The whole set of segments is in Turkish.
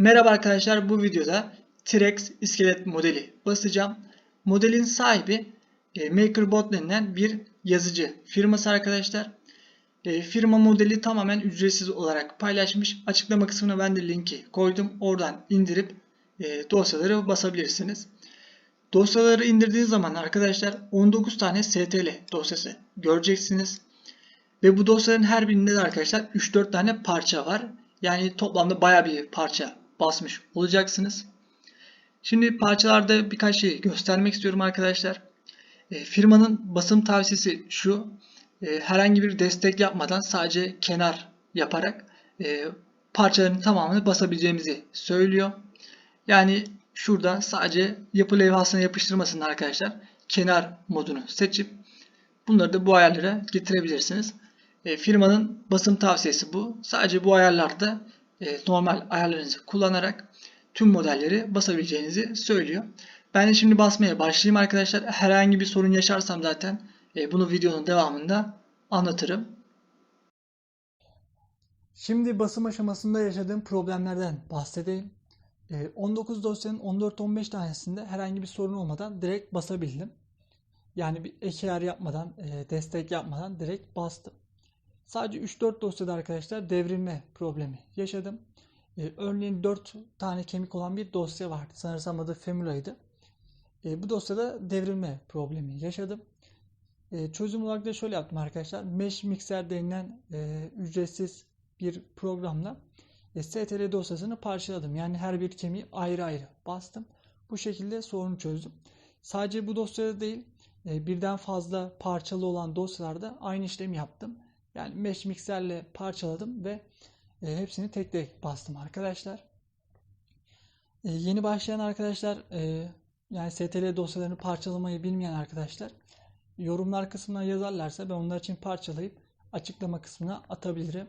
Merhaba arkadaşlar bu videoda T-Rex iskelet modeli basacağım. Modelin sahibi e, MakerBot denilen bir yazıcı firması arkadaşlar. E, firma modeli tamamen ücretsiz olarak paylaşmış. Açıklama kısmına ben de linki koydum. Oradan indirip e, dosyaları basabilirsiniz. Dosyaları indirdiğiniz zaman arkadaşlar 19 tane STL dosyası göreceksiniz. Ve bu dosyaların her birinde de arkadaşlar 3-4 tane parça var. Yani toplamda baya bir parça basmış olacaksınız. Şimdi parçalarda birkaç şey göstermek istiyorum arkadaşlar. E, firmanın basım tavsiyesi şu. E, herhangi bir destek yapmadan sadece kenar yaparak e, parçaların tamamını basabileceğimizi söylüyor. Yani şurada sadece yapı levhasına yapıştırmasın arkadaşlar. Kenar modunu seçip bunları da bu ayarlara getirebilirsiniz. E, firmanın basım tavsiyesi bu. Sadece bu ayarlarda normal ayarlarınızı kullanarak tüm modelleri basabileceğinizi söylüyor. Ben de şimdi basmaya başlayayım arkadaşlar. Herhangi bir sorun yaşarsam zaten e, bunu videonun devamında anlatırım. Şimdi basım aşamasında yaşadığım problemlerden bahsedeyim. E, 19 dosyanın 14-15 tanesinde herhangi bir sorun olmadan direkt basabildim. Yani bir ek yapmadan, e, destek yapmadan direkt bastım. Sadece 3-4 dosyada arkadaşlar devrilme problemi yaşadım. Ee, örneğin 4 tane kemik olan bir dosya vardı. Sanırsam adı Femura'ydı. Ee, bu dosyada devrilme problemi yaşadım. Ee, çözüm olarak da şöyle yaptım arkadaşlar. Mesh Mixer denilen e, ücretsiz bir programla e, STL dosyasını parçaladım. Yani her bir kemiği ayrı ayrı bastım. Bu şekilde sorunu çözdüm. Sadece bu dosyada değil e, birden fazla parçalı olan dosyalarda aynı işlemi yaptım. Yani mesh mikserle parçaladım ve e, hepsini tek tek bastım arkadaşlar. E, yeni başlayan arkadaşlar e, yani STL dosyalarını parçalamayı bilmeyen arkadaşlar yorumlar kısmına yazarlarsa ben onlar için parçalayıp açıklama kısmına atabilirim.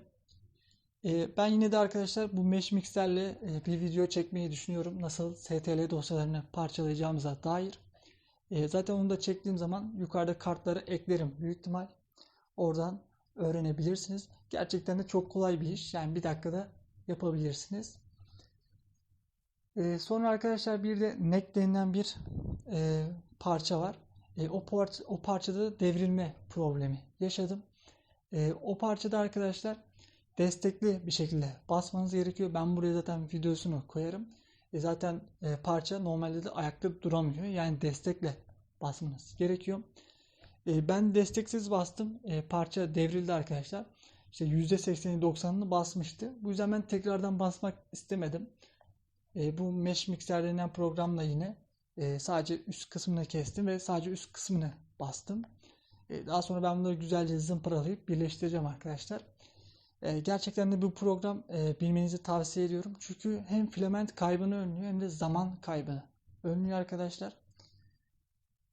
Ben yine de arkadaşlar bu mesh mikserle bir video çekmeyi düşünüyorum. Nasıl STL dosyalarını parçalayacağımıza dair. Zaten onu da çektiğim zaman yukarıda kartları eklerim büyük ihtimal. Oradan öğrenebilirsiniz. Gerçekten de çok kolay bir iş. Yani bir dakikada yapabilirsiniz. Ee, sonra arkadaşlar bir de neck denilen bir e, parça var. E, o, parça, o parçada devrilme problemi yaşadım. E, o parçada arkadaşlar destekli bir şekilde basmanız gerekiyor. Ben buraya zaten videosunu koyarım. E, zaten parça normalde de ayakta duramıyor. Yani destekle basmanız gerekiyor. E, ben desteksiz bastım. E, parça devrildi arkadaşlar. İşte %80'i 90'ını basmıştı. Bu yüzden ben tekrardan basmak istemedim. E, bu Mesh Mixer denen programla yine e, sadece üst kısmını kestim ve sadece üst kısmını bastım. Daha sonra ben bunları güzelce zımparalayıp birleştireceğim arkadaşlar. Gerçekten de bu program e, bilmenizi tavsiye ediyorum. Çünkü hem filament kaybını önlüyor hem de zaman kaybını önlüyor arkadaşlar.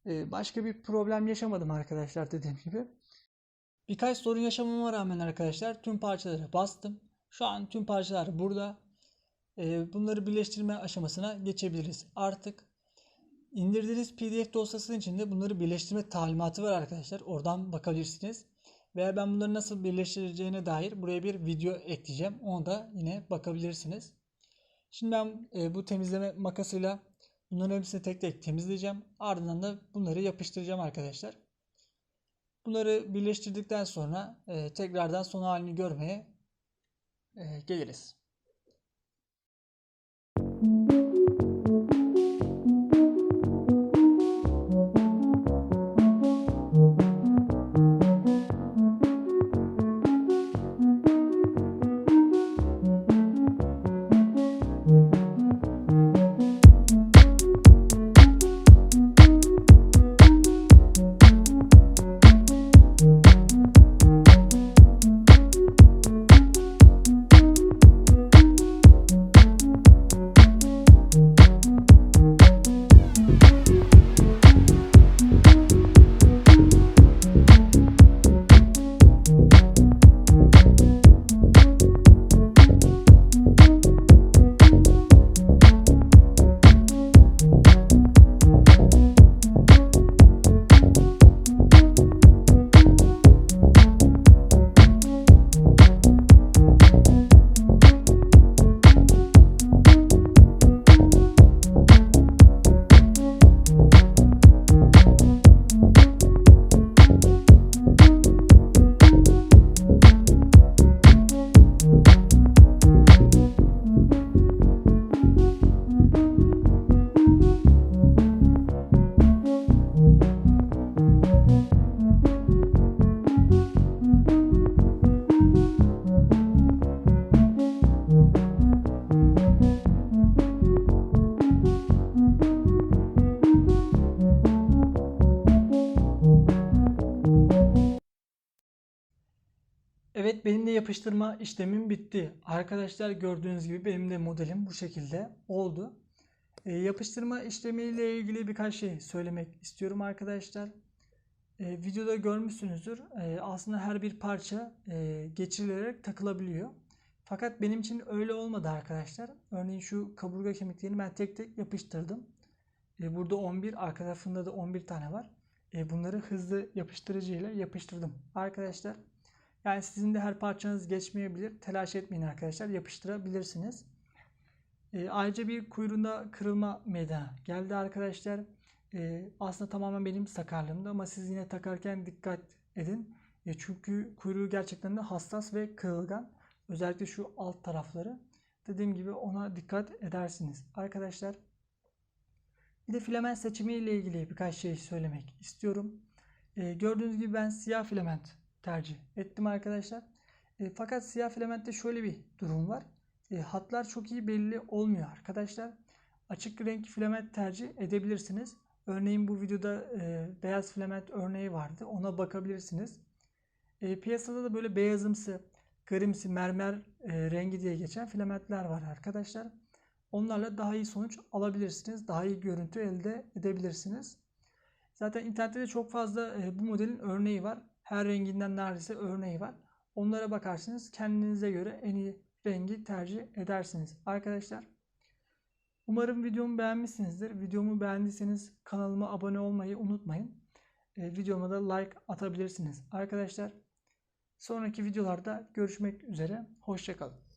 Ee, başka bir problem yaşamadım arkadaşlar dediğim gibi. Birkaç sorun yaşamama rağmen arkadaşlar tüm parçaları bastım. Şu an tüm parçalar burada. Ee, bunları birleştirme aşamasına geçebiliriz. Artık indirdiğiniz pdf dosyasının içinde bunları birleştirme talimatı var arkadaşlar. Oradan bakabilirsiniz. Veya ben bunları nasıl birleştireceğine dair buraya bir video ekleyeceğim. Onu da yine bakabilirsiniz. Şimdi ben e, bu temizleme makasıyla Bunların hepsini tek tek temizleyeceğim. Ardından da bunları yapıştıracağım arkadaşlar. Bunları birleştirdikten sonra e, tekrardan son halini görmeye e, geliriz. Evet benim de yapıştırma işlemim bitti. Arkadaşlar gördüğünüz gibi benim de modelim bu şekilde oldu. E, yapıştırma işlemiyle ilgili birkaç şey söylemek istiyorum arkadaşlar. E, videoda görmüşsünüzdür. E, aslında her bir parça e, geçirilerek takılabiliyor. Fakat benim için öyle olmadı arkadaşlar. Örneğin şu kaburga kemiklerini ben tek tek yapıştırdım. E, burada 11, arka tarafında da 11 tane var. E, bunları hızlı yapıştırıcı ile yapıştırdım. Arkadaşlar yani sizin de her parçanız geçmeyebilir. Telaş etmeyin arkadaşlar. Yapıştırabilirsiniz. E, ayrıca bir kuyruğunda kırılma meydana geldi arkadaşlar. E, aslında tamamen benim sakarlığımda ama siz yine takarken dikkat edin. E, çünkü kuyruğu gerçekten de hassas ve kırılgan. Özellikle şu alt tarafları. Dediğim gibi ona dikkat edersiniz. Arkadaşlar bir de filament seçimi ile ilgili birkaç şey söylemek istiyorum. E, gördüğünüz gibi ben siyah filament tercih ettim arkadaşlar. E, fakat siyah filamentte şöyle bir durum var. E, hatlar çok iyi belli olmuyor arkadaşlar. Açık renk filament tercih edebilirsiniz. Örneğin bu videoda e, beyaz filament örneği vardı. Ona bakabilirsiniz. E, piyasada da böyle beyazımsı, grimsi, mermer e, rengi diye geçen filamentler var arkadaşlar. Onlarla daha iyi sonuç alabilirsiniz. Daha iyi görüntü elde edebilirsiniz. Zaten internette de çok fazla e, bu modelin örneği var. Her renginden neredeyse örneği var. Onlara bakarsınız. Kendinize göre en iyi rengi tercih edersiniz. Arkadaşlar umarım videomu beğenmişsinizdir. Videomu beğendiyseniz kanalıma abone olmayı unutmayın. E, videoma da like atabilirsiniz. Arkadaşlar sonraki videolarda görüşmek üzere. Hoşçakalın.